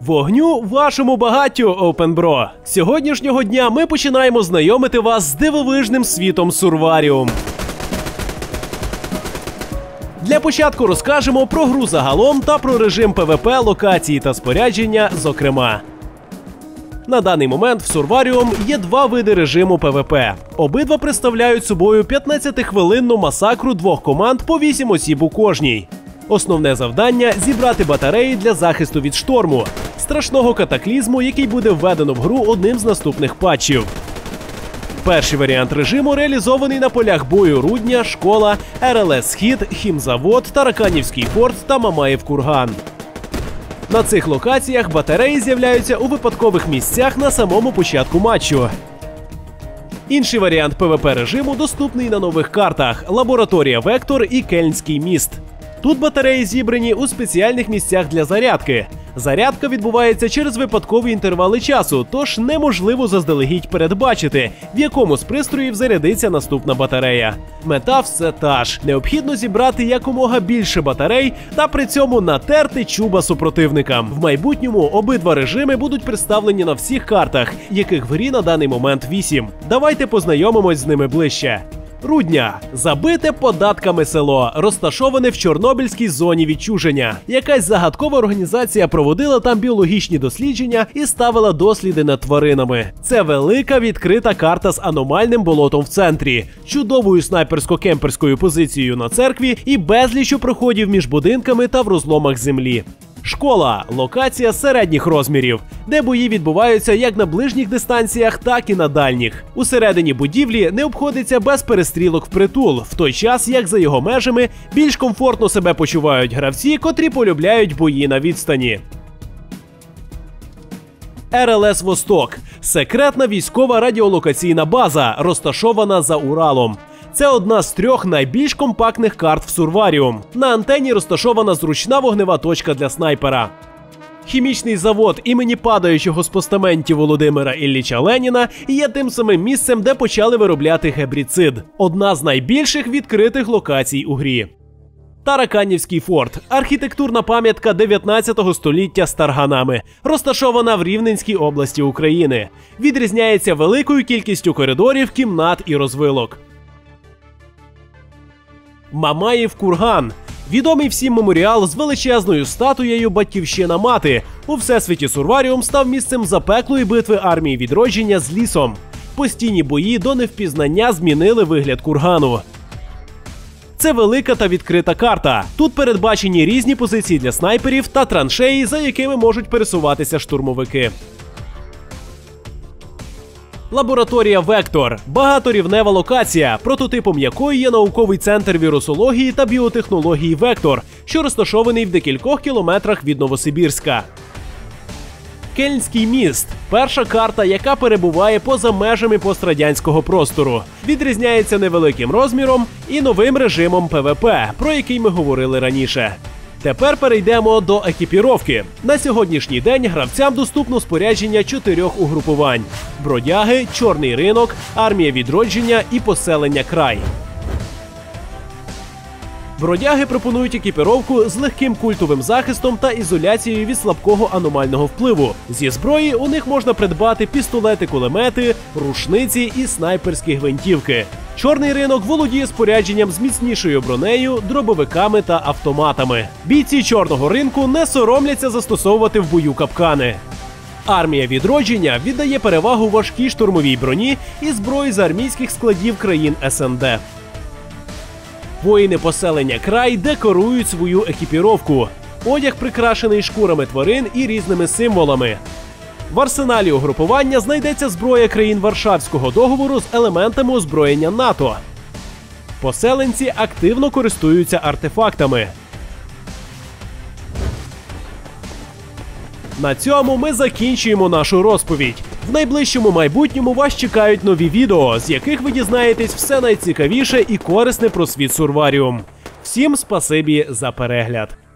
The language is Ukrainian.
Вогню вашому багаттю, Опенбро. Сьогоднішнього дня ми починаємо знайомити вас з дивовижним світом Сурваріум. Для початку розкажемо про гру загалом та про режим ПВП, локації та спорядження, зокрема. На даний момент в Сурваріум є два види режиму ПВП. Обидва представляють собою 15-хвилинну масакру двох команд по 8 осіб у кожній. Основне завдання зібрати батареї для захисту від шторму, страшного катаклізму, який буде введено в гру одним з наступних патчів. Перший варіант режиму реалізований на полях бою Рудня, школа, РЛС Схід, Хімзавод, Тараканівський форт та Мамаєв Курган. На цих локаціях батареї з'являються у випадкових місцях на самому початку матчу. Інший варіант ПВП режиму доступний на нових картах: лабораторія Вектор і Кельнський міст. Тут батареї зібрані у спеціальних місцях для зарядки. Зарядка відбувається через випадкові інтервали часу, тож неможливо заздалегідь передбачити, в якому з пристроїв зарядиться наступна батарея. Мета все та ж: необхідно зібрати якомога більше батарей та при цьому натерти чуба супротивникам. В майбутньому обидва режими будуть представлені на всіх картах, яких в грі на даний момент 8. Давайте познайомимось з ними ближче. Рудня забите податками село, розташоване в Чорнобильській зоні відчуження. Якась загадкова організація проводила там біологічні дослідження і ставила досліди над тваринами. Це велика відкрита карта з аномальним болотом в центрі, чудовою снайперсько-кемперською позицією на церкві і безлічу проходів між будинками та в розломах землі. Школа локація середніх розмірів, де бої відбуваються як на ближніх дистанціях, так і на дальніх. Усередині будівлі не обходиться без перестрілок впритул, в той час як за його межами більш комфортно себе почувають гравці, котрі полюбляють бої на відстані. РЛС Восток секретна військова радіолокаційна база, розташована за Уралом. Це одна з трьох найбільш компактних карт в Сурваріум. На антені розташована зручна вогнева точка для снайпера. Хімічний завод імені падаючого з постаментів Володимира Ілліча Леніна є тим самим місцем, де почали виробляти гебріцид. Одна з найбільших відкритих локацій у грі. Тараканівський форт архітектурна пам'ятка 19 століття з тарганами, розташована в Рівненській області України. Відрізняється великою кількістю коридорів, кімнат і розвилок. Мамаєв курган. Відомий всім меморіал з величезною статуєю Батьківщина мати у всесвіті Сурваріум став місцем запеклої битви армії відродження з лісом. Постійні бої до невпізнання змінили вигляд кургану. Це велика та відкрита карта. Тут передбачені різні позиції для снайперів та траншеї, за якими можуть пересуватися штурмовики. Лабораторія Вектор багаторівнева локація, прототипом якої є науковий центр вірусології та біотехнології Вектор, що розташований в декількох кілометрах від Новосибірська. Кельнський міст перша карта, яка перебуває поза межами пострадянського простору, відрізняється невеликим розміром і новим режимом ПВП, про який ми говорили раніше. Тепер перейдемо до екіпіровки. На сьогоднішній день гравцям доступно спорядження чотирьох угрупувань: бродяги, чорний ринок, армія відродження і поселення край. Бродяги пропонують екіпіровку з легким культовим захистом та ізоляцією від слабкого аномального впливу. Зі зброї у них можна придбати пістолети, кулемети, рушниці і снайперські гвинтівки. Чорний ринок володіє спорядженням з міцнішою бронею, дробовиками та автоматами. Бійці чорного ринку не соромляться застосовувати в бою капкани. Армія відродження віддає перевагу важкій штурмовій броні і зброї з армійських складів країн СНД. Воїни поселення край декорують свою екіпіровку. Одяг прикрашений шкурами тварин і різними символами. В арсеналі угрупування знайдеться зброя країн Варшавського договору з елементами озброєння НАТО. Поселенці активно користуються артефактами. На цьому ми закінчуємо нашу розповідь. В найближчому майбутньому вас чекають нові відео, з яких ви дізнаєтесь все найцікавіше і корисне про світ Сурваріум. Всім спасибі за перегляд.